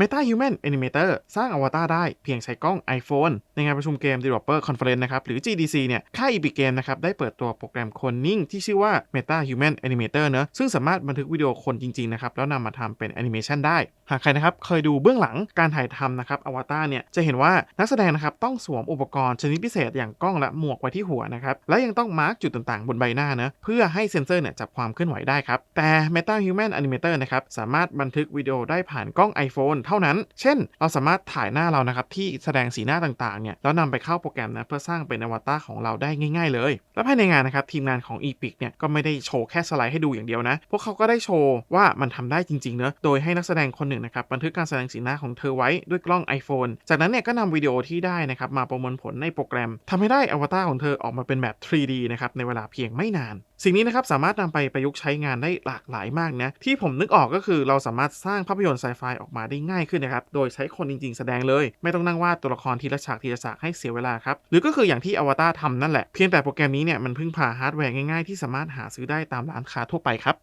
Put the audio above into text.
Meta Human Animator สร้างอวตารได้เพียงใช้กล้อง iPhone ในงานประชุมเกม Developer Conference นะครับ หรือ GDC เนี่ยค่าย Epic Game นะครับ ได้เปิดตัวโปรแกรมคนนิ่งที่ชื่อว่า Meta Human Animator เนอะซึ่งสามารถบันทึกวิดีโอคนจริง ๆ นะครับ แล้วนำมาทำเป็นแอนิเมชันได้ หากใครนะครับ เคยดูเบื้องหลังการถ่ายทำนะครับอวตารเนี่ยจะเห็นว่านักแสดงนะครับต้องสวมอุปกรณ์ชนิดพิเศษอย่างกล้องและหมวกไว้ที่หัวนะครับและยังต้องมาร์กจุดต่างๆ บนใบหน้านะเพื่อให้เซ็นเซอร์เนี่ยจับความเคลื่อนไหวได้ครับแต่ Meta Human Animator นะครับสามารถบันทึกวิดีโอได้ผ่านกล้อง iPhone เท่านั้น เช่น เราสามารถถ่ายหน้าเรานะครับที่แสดงสีหน้าต่างๆเนี่ยแล้วนำไปเข้าโปรแกรมนะเพื่อสร้างเป็นอวตารของเราได้ง่าย ๆ เลย และภายในงานนะครับทีมงานของ Epic เนี่ยก็ไม่ได้โชว์แค่สไลด์ให้ดูอย่างเดียวนะ พวกเขาก็ได้โชว์ว่ามันทำได้จริงๆเนอะโดยให้นักแสดงคนหนึ่งนะครับบันทึกการแสดงสีหน้าของเธอไว้ด้วยกล้อง iPhone จากนั้นเนี่ยก็นำวิดีโอที่ได้นะครับมาประมวลผลในโปรแกรมทำให้ได้อวตารของเธอออกมาเป็นแบบ 3D นะครับในเวลาเพียงไม่นาน สิ่งนี้นะครับสามารถนำไปประยุกต์ใช้งานได้หลากหลายมากนะที่ผมนึกออกก็คือเราสามารถสร้างภาพยนตร์ไซไฟออกมาได้ง่ายขึ้นนะครับโดยใช้คนจริงๆ แสดงเลย ไม่ต้องนั่งวาดตัวละครทีละฉากทีละฉากให้เสียเวลาครับหรือก็คืออย่างที่อวตารทำนั่นแหละเพียงแต่โปรแกรมนี้เนี่ยมันพึ่งพาฮาร์ดแวร์ง่ายๆที่สามารถหาซื้อได้ตามร้านค้าทั่วไปครับ